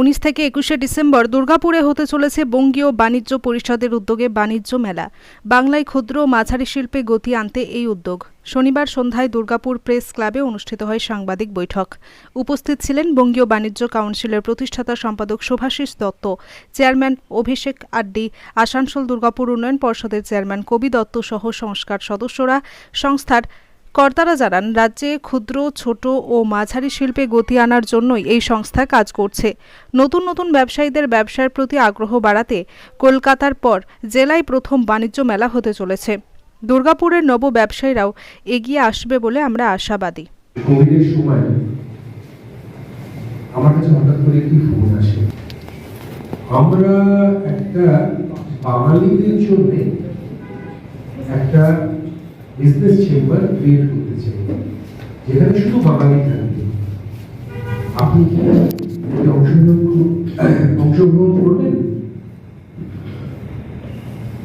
উনিশ থেকে একুশে ডিসেম্বর দুর্গাপুরে হতে চলেছে বঙ্গীয় বাণিজ্য পরিষদের উদ্যোগে বাণিজ্য মেলা। বাংলায় ক্ষুদ্র মাঝারি শিল্পে গতি আনতে এই উদ্যোগ। শনিবার সন্ধ্যায় দুর্গাপুর প্রেস ক্লাবে অনুষ্ঠিত হয় সাংবাদিক বৈঠক। উপস্থিত ছিলেন বঙ্গীয় বাণিজ্য কাউন্সিলের প্রতিষ্ঠাতা সম্পাদক শুভাশিস দত্ত, চেয়ারম্যান অভিষেক আড্ডি, আসানসোল দুর্গাপুর উন্নয়ন পর্ষদের চেয়ারম্যান কবি দত্ত সহ সংস্কার সদস্যরা, সংস্থার কর্তারা জানান, রাজ্যে ক্ষুদ্র, ছোট ও মাঝারি শিল্পে গতি আনার জন্যই এই সংস্থা কাজ করছে। নতুন নতুন ব্যবসায়ীদের ব্যবসার প্রতি আগ্রহ বাড়াতে কলকাতার পর জেলায় প্রথম বাণিজ্য মেলা হতে চলেছে। দুর্গাপুরের নব ব্যবসায়ীরাও এগিয়ে আসবে বলে আমরা আশাবাদী। আমার একটি বাঙালিদের জন্য বিজনেস চেম্বার ক্রিয়েট করতে চাই, যেখানে শুধু বাঙালি থাকবে। আপনি কি অংশগ্রহণ কর- করবেন?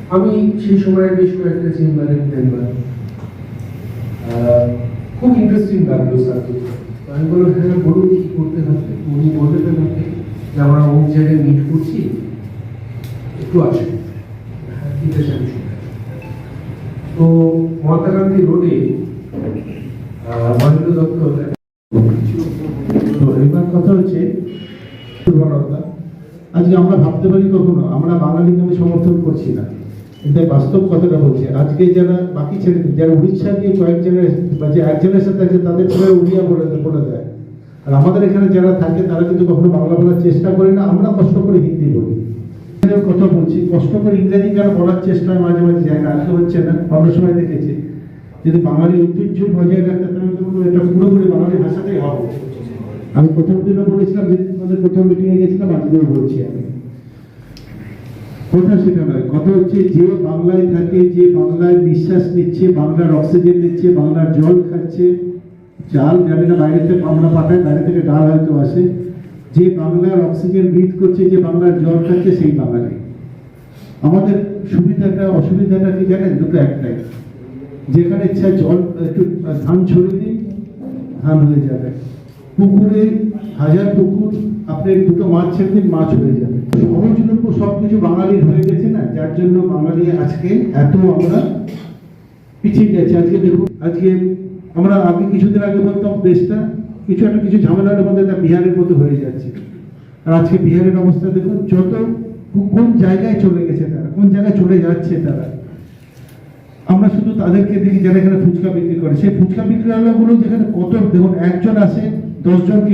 আমি সেই সময় বেশ কয়েকটা চেম্বারের মেম্বার খুব ইন্টারেস্টিং লাগল সাবজেক্ট আমি বললাম হ্যাঁ বলুন কি করতে হবে? উনি বললেন আমাকে যে আমরা অমুক জায়গায় মিট করছি, একটু আসেন। হ্যাঁ ঠিক আছে, আমি। তো মহাত্মা গান্ধী রোডে মহেন্দ্র দত্ত তো এবার কথা হচ্ছে দুর্বলতা। আজকে আমরা ভাবতে পারি কখনো, আমরা বাঙালিকে আমি সমর্থন করছি না। কিন্তু বাস্তব কথাটা বলছে। আজকে যারা বাকি ছেলে, যারা উড়িষ্যা দিয়ে কয়েক বা যে এক জেনারেশন থাকে তাদের সবাই উড়িয়া বলে বলে দেয়। আর আমাদের এখানে যারা থাকে, তারা কিন্তু কখনো বাংলা বলার চেষ্টা করে না, আমরা কষ্ট করে হিন্দি বলি। এখানেও কথা বলছি। কষ্ট করে ইংরেজি কেন বলার চেষ্টা হয় মাঝে মাঝে জায়গা আসতে হচ্ছে না অন্য সময় দেখেছি। যদি বাঙালি ঐতিহ্য বজায় রাখতে তাহলে এটা পুরোপুরি বাঙালি ভাষাতেই হবে। আমি প্রথম দিনও বলেছিলাম, যেদিন তোমাদের প্রথম মিটিংয়ে গেছিলাম, আজকেও বলছি আমি। কথা সেটা নয়, কথা হচ্ছে যে বাংলায় থাকে, যে বাংলায় নিঃশ্বাস নিচ্ছে, বাংলার অক্সিজেন নিচ্ছে, বাংলার জল খাচ্ছে চাল জানি না বাইরে থেকে আমরা পাঠাই, বাইরে থেকে ডাল হয়তো আসে। যে বাংলার অক্সিজেন ব্রিথ করছে, যে বাংলার জল খাচ্ছে, সেই বাঙালি। আমাদের সুবিধাটা, অসুবিধাটা কি জানেন? দুটো একটাই। যেখানে ইচ্ছা জল, একটু ধান ছড়িয়ে দিন, ধান হয়ে যাবে। পুকুরে হাজার পুকুর, আপনি দুটো মাছ ছেড়ে দিন, মাছ হয়ে যাবে। সহজলভ্য সব কিছু বাঙালির হয়ে গেছে না? যার জন্য বাঙালি আজকে এত আমরা পিছিয়ে গেছে আজকে দেখুন, আজকে আমরা আগে কিছুদিন আগে বলতাম, দেশটা কিছু একটা কিছু ঝামেলার মধ্যে তা বিহারের মতো হয়ে যাচ্ছে। আর আজকে বিহারের অবস্থা দেখুন, যত কোন জায়গায় চলে গেছে তারা, কোন জায়গায় চলে যাচ্ছে তারা। আমরা শুধু তাদেরকে দেখি যারা এখানে ফুচকা বিক্রি করে। সেই ফুচকা বিক্রি যেখানে কত, দেখুন, একজন আসে, দশজনকে